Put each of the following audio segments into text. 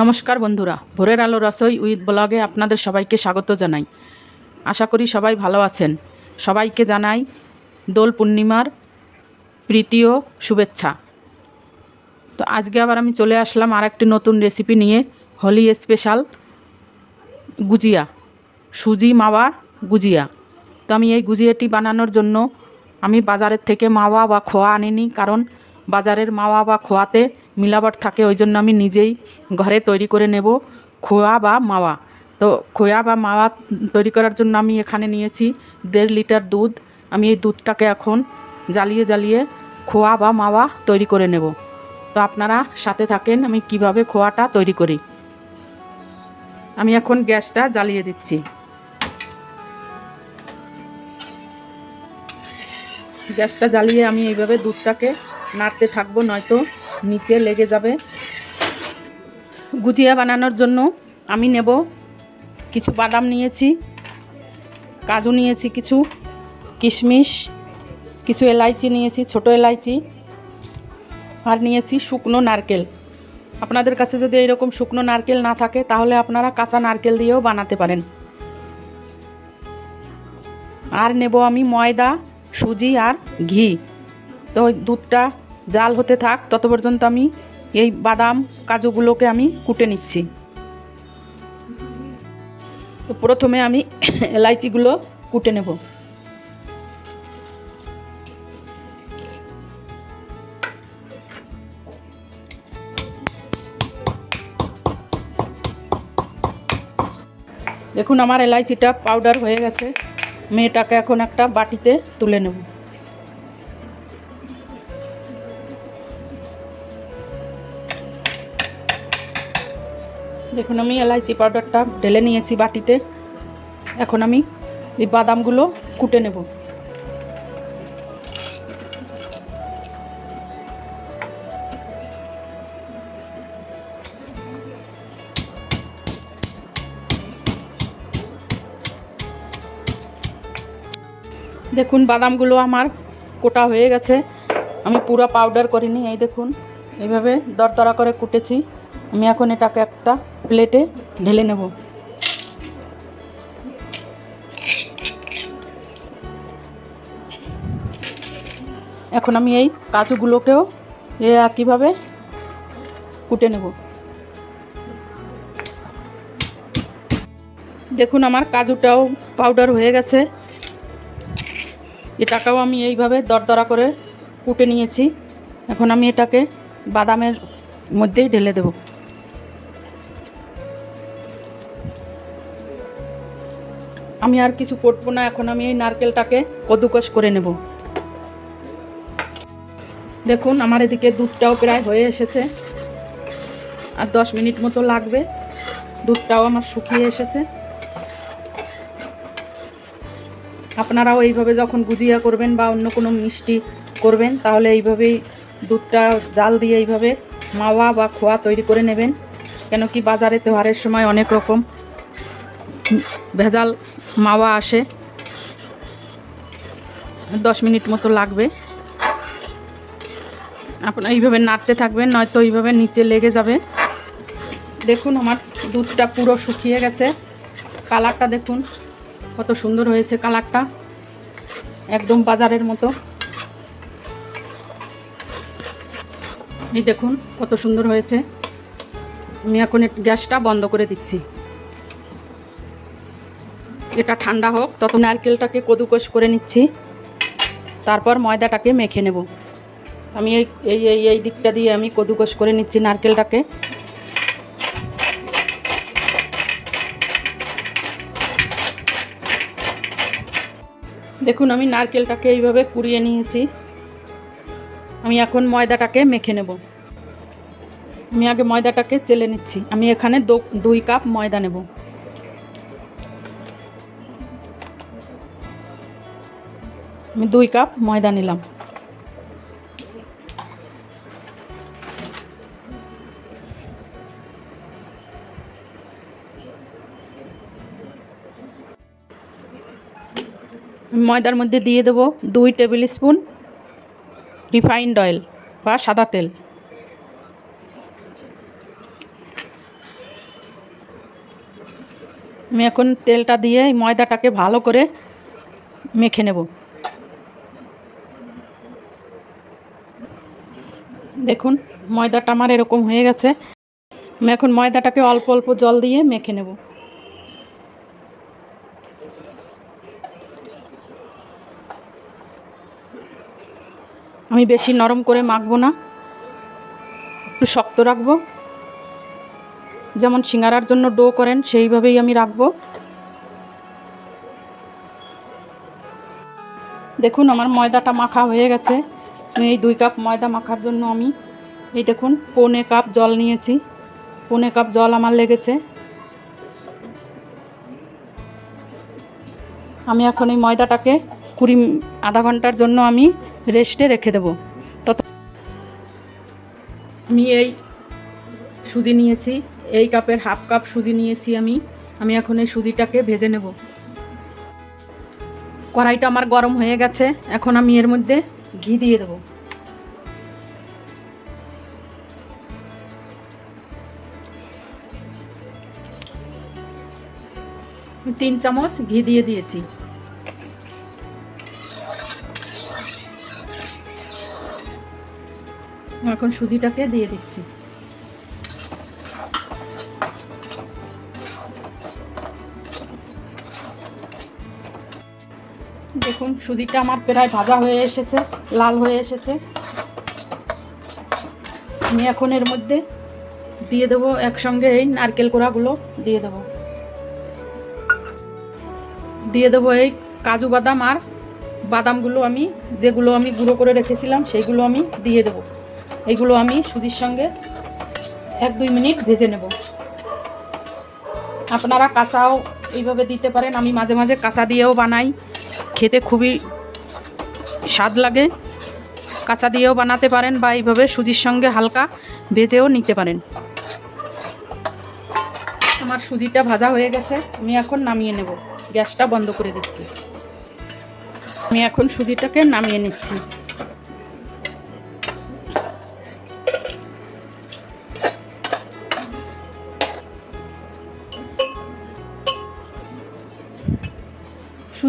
নমস্কার বন্ধুরা, ভোরের আলো রসই উইথ ব্লগে আপনাদের সবাইকে স্বাগত জানাই। আশা করি সবাই ভালো আছেন। সবাইকে জানাই দোল পূর্ণিমার প্রীতি ও শুভেচ্ছা। তো আজকে আবার আমি চলে আসলাম আর একটি নতুন রেসিপি নিয়ে, হোলি স্পেশাল গুজিয়া, সুজি মাওয়া গুজিয়া। তো আমি এই গুজিয়াটি বানানোর জন্য আমি বাজারের থেকে মাওয়া বা খোয়া আনিনি, কারণ বাজারের মাওয়া বা খোয়াতে মিলাবট থাকে, ওই জন্য আমি নিজেই ঘরে তৈরি করে নেব খোয়া বা মাওয়া। তো খোয়া বা মাওয়া তৈরি করার জন্য আমি এখানে নিয়েছি দেড় লিটার দুধ। আমি এই দুধটাকে এখন জ্বালিয়ে জ্বালিয়ে খোয়া বা মাওয়া তৈরি করে নেব। তো আপনারা সাথে থাকেন আমি কীভাবে খোয়াটা তৈরি করি। আমি এখন গ্যাসটা জ্বালিয়ে দিচ্ছি। গ্যাসটা জ্বালিয়ে আমি এইভাবে দুধটাকে নাড়তে থাকব, নয়তো নিচে লেগে যাবে। গুজিয়া বানানোর জন্য আমি নেব কিছু বাদাম নিয়েছি, কাজু নিয়েছি কিছু, কিশমিশ, কিছু এলাইচি নিয়েছি, ছোট এলাইচি, আর নিয়েছি শুকনো নারকেল। আপনাদের কাছে যদি এরকম শুকনো নারকেল না থাকে, তাহলে আপনারা কাঁচা নারকেল দিয়েও বানাতে পারেন। আর নেব আমি ময়দা, সুজি আর ঘি। তো দুধটা জাল হতে থাক, তত পর্যন্ত আমি এই বাদাম কাজুগুলোকে আমি কুটে নিচ্ছি। তো প্রথমে আমি এলাইচিগুলো কুটে নেব। দেখুন, আমার এলাইচিটা পাউডার হয়ে গেছে। মেয়েটাকে এখন একটা বাটিতে তুলে নেব। দেখুন, আমি এলাইচি পাউডারটা ঢেলে নিয়েছি বাটিতে। এখন আমি এই বাদামগুলো কুটে নেব। দেখুন, বাদামগুলো আমার কোটা হয়ে গেছে। আমি পুরো পাউডার করিনি এই দেখুন। এইভাবে দরদরা করে কুটেছি। আমি এখন এটাকে একটা প্লেটে ঢেলে নেব। এখন আমি এই কাজুগুলোকেও এ একইভাবে কুটে নেব। দেখুন, আমার কাজুটাও পাউডার হয়ে গেছে। এটাকেও আমি এইভাবে দরদরা করে কুটে নিয়েছি। এখন আমি এটাকে বাদামের মধ্যেই ঢেলে দেব। আমি আর কিছু করব না, এখন আমি এই নারকেলটাকে কদুকস করে নেব। দেখুন, আমার এদিকে দুধটাও প্রায় হয়ে এসেছে। আর দশ মিনিট মতো লাগবে। দুধটাও আমার শুকিয়ে এসেছে। আপনারাও এইভাবে যখন গুজিয়া করবেন বা অন্য কোনো মিষ্টি করবেন, তাহলে এইভাবেই দুধটা জাল দিয়ে এইভাবে মাওয়া বা খোয়া তৈরি করে নেবেন। কেন কি বাজারে তেহারের সময় অনেক রকম ভেজাল মাওয়া আসে। দশ মিনিট মতো লাগবে। আপনার এইভাবে নাড়তে থাকবেন, নয়তো এইভাবে নিচে লেগে যাবে। দেখুন আমার দুধটা পুরো শুকিয়ে গেছে। কালারটা দেখুন, কত সুন্দর হয়েছে কালারটা। একদম বাজারের মতো। এই দেখুন, কত সুন্দর হয়েছে। আমি এখন গ্যাসটা বন্ধ করে দিচ্ছি। এটা ঠান্ডা হোক, তত নারকেলটাকে কদুকস করে নিচ্ছি। তারপর ময়দাটাকে মেখে নেব। আমি এই এই এই দিকটা দিয়ে আমি কদুকস করে নিচ্ছি নারকেলটাকে। দেখুন, আমি নারকেলটাকে এইভাবে কুড়িয়ে নিয়েছি। আমি এখন ময়দাটাকে মেখে নেব। আমি আগে ময়দাটাকে চেলে নিচ্ছি। আমি এখানে দুই কাপ ময়দা নেব। আমি দুই কাপ ময়দা নিলাম। ময়দার মধ্যে দিয়ে দেবো দুই টেবিল স্পুন রিফাইন্ড অয়েল বা সাদা তেল। আমি এখন তেলটা দিয়ে ময়দাটাকে ভালো করে মেখে নেব। দেখুন, ময়দাটা আমার এরকম হয়ে গেছে। আমি এখন ময়দাটাকে অল্প অল্প জল দিয়ে মেখে নেব। আমি বেশি নরম করে মাখবো না, একটু শক্ত রাখব। যেমন সিঙ্গারার জন্য ডো করেন, সেইভাবেই আমি রাখব। দেখুন, আমার ময়দাটা মাখা হয়ে গেছে। এই দুই কাপ ময়দা মাখার জন্য আমি, এই দেখুন, পৌনে কাপ জল নিয়েছি। পৌনে কাপ জল আমার লেগেছে। আমি এখন এই ময়দাটাকে কুড়ি আধা ঘণ্টার জন্য আমি রেস্টে রেখে দেবো। তত আমি এই সুজি নিয়েছি। এই কাপের হাফ কাপ সুজি নিয়েছি আমি। আমি এখন এই সুজিটাকে ভেজে নেব। কড়াইটা আমার গরম হয়ে গেছে। এখন আমি এর মধ্যে ঘি দিয়ে দেবো। তিন চামচ ঘি দিয়ে দিয়েছি। এখন সুজিটাকে দিয়ে দিচ্ছি। দেখুন, সুজিটা আমার প্রায় ভাজা হয়ে এসেছে, লাল হয়ে এসেছে। আমি এখন এর মধ্যে দিয়ে দেবো একসঙ্গে এই নারকেল কোড়াগুলো, দিয়ে দেবো। দিয়ে দেবো এই কাজু বাদাম আর বাদামগুলো আমি, যেগুলো আমি গুঁড়ো করে রেখেছিলাম সেইগুলো আমি দিয়ে দেবো। এইগুলো আমি সুজির সঙ্গে এক দুই মিনিট ভেজে নেব। আপনারা কাঁচাও এইভাবে দিতে পারেন, আমি মাঝে মাঝে কাঁচা দিয়েও বানাই। খেতে খুবই স্বাদ লাগে। কাঁচা দিয়েও বানাতে পারেন বা এইভাবে সুজির সঙ্গে হালকা ভেজেও নিতে পারেন। আমার সুজিটা ভাজা হয়ে গেছে, আমি এখন নামিয়ে নেব। গ্যাসটা বন্ধ করে দিচ্ছি। আমি এখন সুজিটাকে নামিয়ে নিচ্ছি।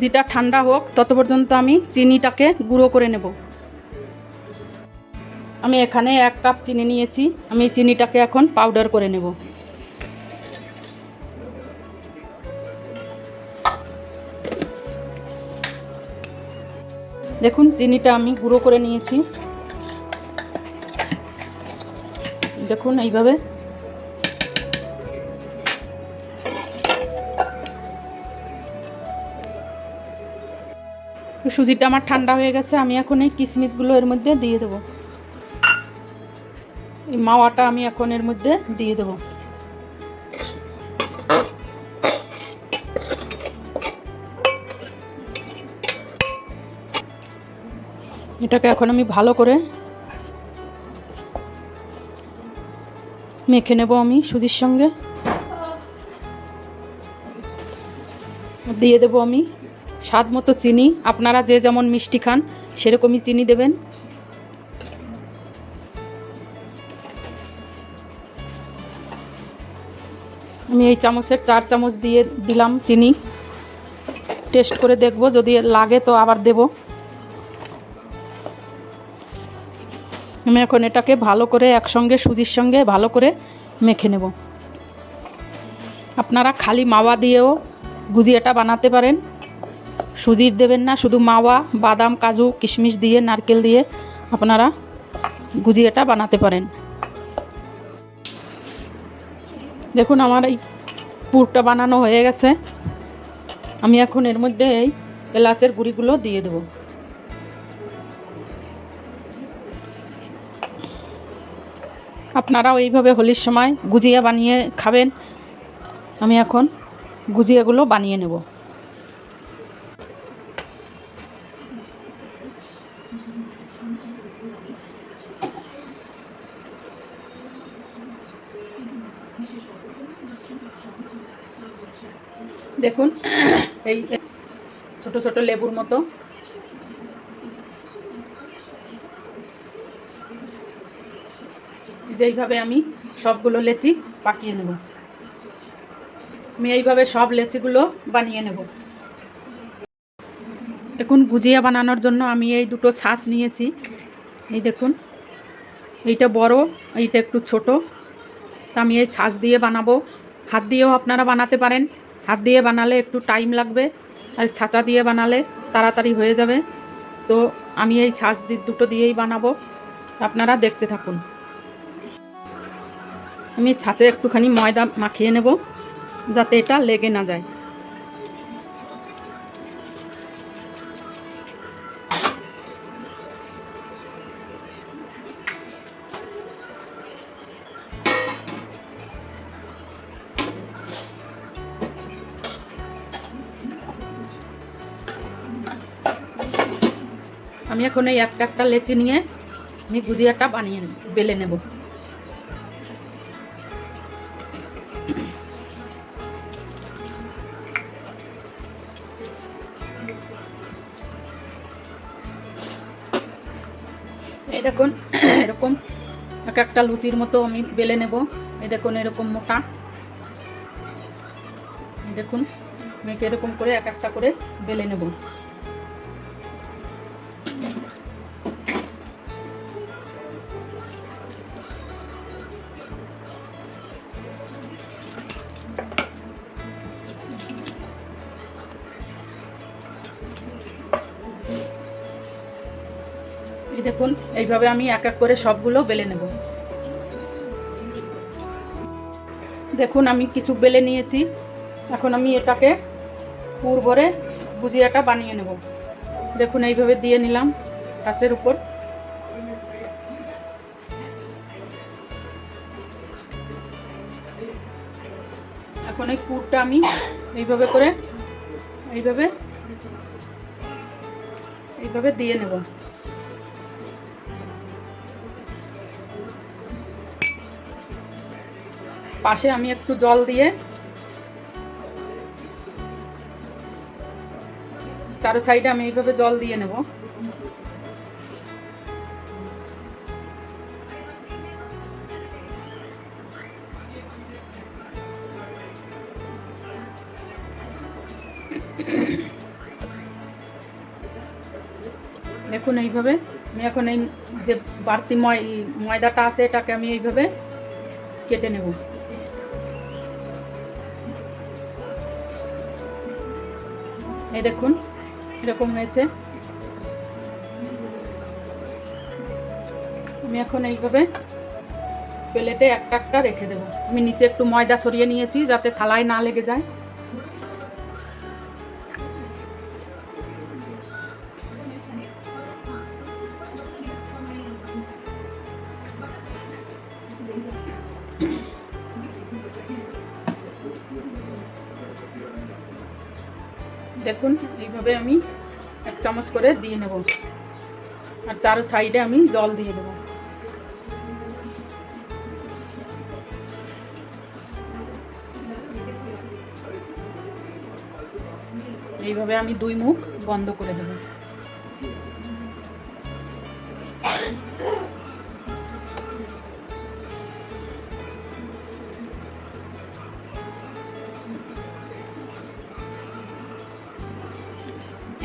সুজিটা ঠান্ডা হোক, তত পর্যন্ত আমি চিনিটাকে গুঁড়ো করে নেব। আমি এখানে এক কাপ চিনি নিয়েছি, আমি চিনিটাকে এখন পাউডার করে নেব। দেখুন, চিনিটা আমি গুঁড়ো করে নিয়েছি। দেখুন, এইভাবে সুজিটা আমার ঠান্ডা হয়ে গেছে, আমি এখন এই কিশমিশগুলো এর মধ্যে দিয়ে দেবো। এই মাওয়াটা আমি এখন এর মধ্যে দিয়ে দেবো। এটাকে এখন আমি ভালো করে মেখে নেব আমি সুজির সঙ্গে। দিয়ে দেবো আমি স্বাদ মতো চিনি। আপনারা যে যেমন মিষ্টি খান, সেরকমই চিনি দেবেন। আমি এই চামচের চার চামচ দিয়ে দিলাম চিনি। টেস্ট করে দেখব, যদি লাগে তো আবার দেব। আমি এখন এটাকে ভালো করে একসঙ্গে, সুজির সঙ্গে ভালো করে মেখে নেব। আপনারা খালি মাওয়া দিয়েও গুজিয়াটা বানাতে পারেন। সুজির দেবেন না, শুধু মাওয়া, বাদাম, কাজু, কিশমিশ দিয়ে, নারকেল দিয়ে আপনারা গুজিয়াটা বানাতে পারেন। দেখুন আমার এই পুরটা বানানো হয়ে গেছে। আমি এখন এর মধ্যে এই এলাচের গুঁড়িগুলো দিয়ে দেব। আপনারাও এইভাবে হোলির সময় গুজিয়া বানিয়ে খাবেন। আমি এখন গুজিয়াগুলো বানিয়ে নেব। দেখুন, এই ছোট ছোট লেবুর মতো। যেইভাবে আমি সবগুলো লেচি পাকিয়ে নেব। আমি এইভাবে সব লেচিগুলো বানিয়ে নেব। দেখুন, গুজিয়া বানানোর জন্য আমি এই দুটো ছাঁচ নিয়েছি। এই দেখুন, এইটা বড়, এইটা একটু ছোট। তা আমি এই ছাঁচ দিয়ে বানাবো। হাত দিয়েও আপনারা বানাতে পারেন। হাত দিয়ে বানালে একটু টাইম লাগবে। আর ছাঁচা দিয়ে বানালে তাড়াতাড়ি হয়ে যাবে। তো আমি এই ছাঁচ দি- দুটো দিয়েই বানাবো। আপনারা দেখতে থাকুন। আমি ছাঁচে একটুখানি ময়দা মাখিয়ে নেব, যাতে এটা লেগে না যায়। আমি এখন এই একটা একটা লেচি নিয়ে আমি গুজিয়াটা বানিয়ে নেব, বেলে নেব। এই দেখুন, এরকম এক একটা লুচির মতো আমি বেলে নেব। এই দেখুন, এরকম মোটা। দেখুন, আমি এরকম করে এক একটা করে বেলে নেব। দেখুন, এইভাবে আমি এক এক করে সবগুলো বেলে নেব। দেখুন, আমি কিছু বেলে নিয়েছি। এখন আমি এটাকে পুর ভরে গুজিয়াটা বানিয়ে নেব। দেখুন, এইভাবে দিয়ে নিলাম ছাঁচের উপর। এখন এই পুরটা আমি এইভাবে করে, এইভাবে এইভাবে দিয়ে নেব। পাশে আমি একটু জল দিয়ে চারো সাইডে আমি এইভাবে জল দিয়ে নেব। দেখুন এইভাবে, আমি এখন এই যে বাড়তি ময় ময়দাটা আছে, এটাকে আমি এইভাবে কেটে নেব। এই দেখুন, এরকম হয়েছে। আমি এখন এইভাবে প্লেটে একটা একটা রেখে দেবো। আমি নিচে একটু ময়দা সরিয়ে নিয়েছি যাতে থালায় না লেগে যায়। দেখুন, এইভাবে আমি এক চামচ করে দিয়ে নেব। আর চারো সাইডে আমি জল দিয়ে দেবো। এইভাবে আমি দুই মুখ বন্ধ করে দেবো।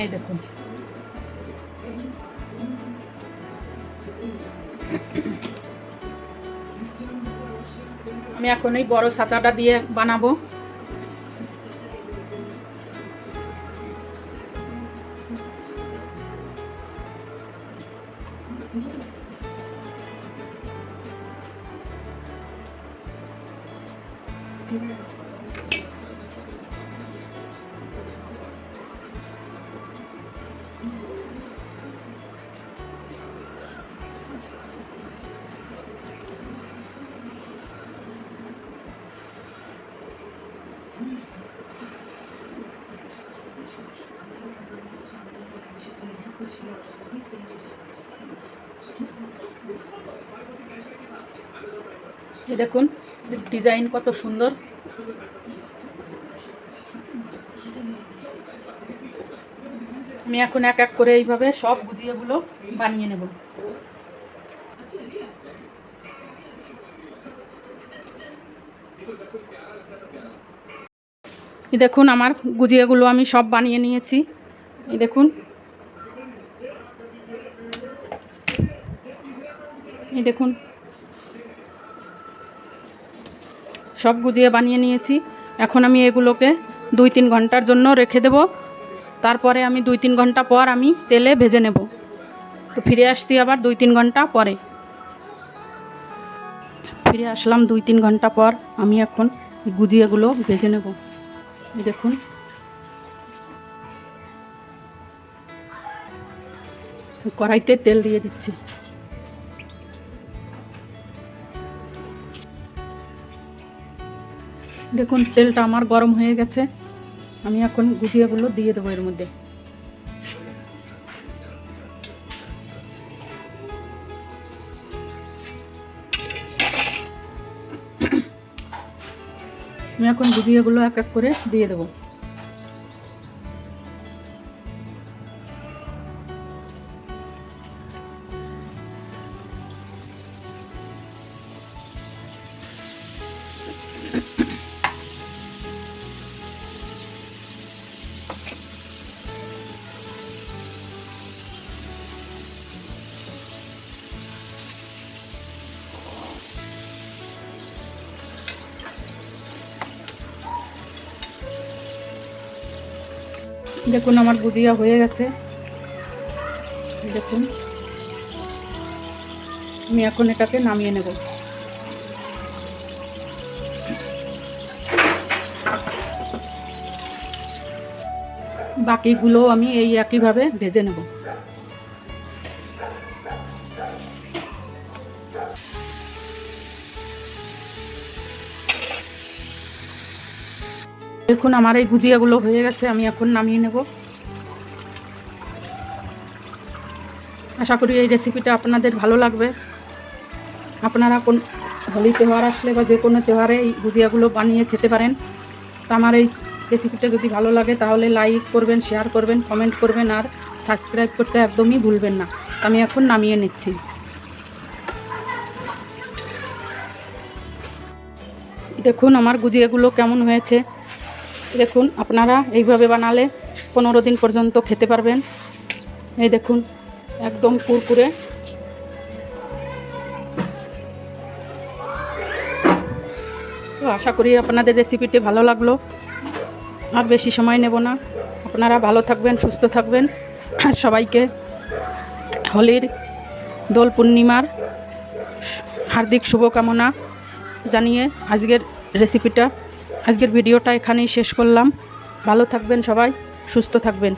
এই দেখুন। আমি এখন এই বড় সাঁচাটা দিয়ে বানাবো। দেখুন, ডিজাইন কত সুন্দর। আমি এখন এক এক করে এইভাবে সব গুজিয়েগুলো বানিয়ে নেব। দেখুন, আমার গুজিয়াগুলো আমি সব বানিয়ে নিয়েছি। দেখুন এই দেখুন। সব গুজিয়ে বানিয়ে নিয়েছি। এখন আমি এগুলোকে দুই তিন ঘণ্টার জন্য রেখে দেব। তারপরে আমি দুই তিন ঘণ্টা পর আমি তেলে ভেজে নেব। তো ফিরে আসছি আবার দুই তিন ঘণ্টা পরে। ফিরে আসলাম দুই তিন ঘণ্টা পর। আমি এখন গুজিয়াগুলো ভেজে নেব। দেখুন। কড়াইতে তেল দিয়ে দিচ্ছি। দেখুন, তেলটা আমার গরম হয়ে গেছে। আমি এখন গুজিয়াগুলো দিয়ে দেবো এর মধ্যে। আমি এখন গুজিয়াগুলো এক এক করে দিয়ে দেবো। দেখুন আমার গুদিয়া হয়ে গেছে। দেখুন। আমি এখন এটাকে নামিয়ে নেব। বাকিগুলো আমি এই একইভাবে ভেজে নেব। দেখুন, আমার এই গুজিয়াগুলো হয়ে গেছে, আমি এখন নামিয়ে নেব। আশা করি এই রেসিপিটা আপনাদের ভালো লাগবে। আপনারা কোন হোলি তেহার আসলে বা যে কোনো তেহারে এই গুজিয়াগুলো বানিয়ে খেতে পারেন। তো আমার এই রেসিপিটা যদি ভালো লাগে, তাহলে লাইক করবেন শেয়ার করবেন কমেন্ট করবেন, আর সাবস্ক্রাইব করতে একদমই ভুলবেন না। আমি এখন নামিয়ে নিচ্ছি। দেখুন, আমার গুজিয়াগুলো কেমন হয়েছে। দেখুন, আপনারা এইভাবে বানালে পনেরো দিন পর্যন্ত খেতে পারবেন। এই দেখুন, একদম কুরকুরে। তো আশা করি আপনাদের রেসিপিটি ভালো লাগল। আর বেশি সময় নেব না। আপনারা ভালো থাকবেন, সুস্থ থাকবেন। সবাইকে হোলির দোল পূর্ণিমার হার্দিক শুভকামনা জানিয়ে আজকের রেসিপিটা আজকের ভিডিওটা এখানেই শেষ করলাম। ভালো থাকবেন সবাই সুস্থ থাকবেন।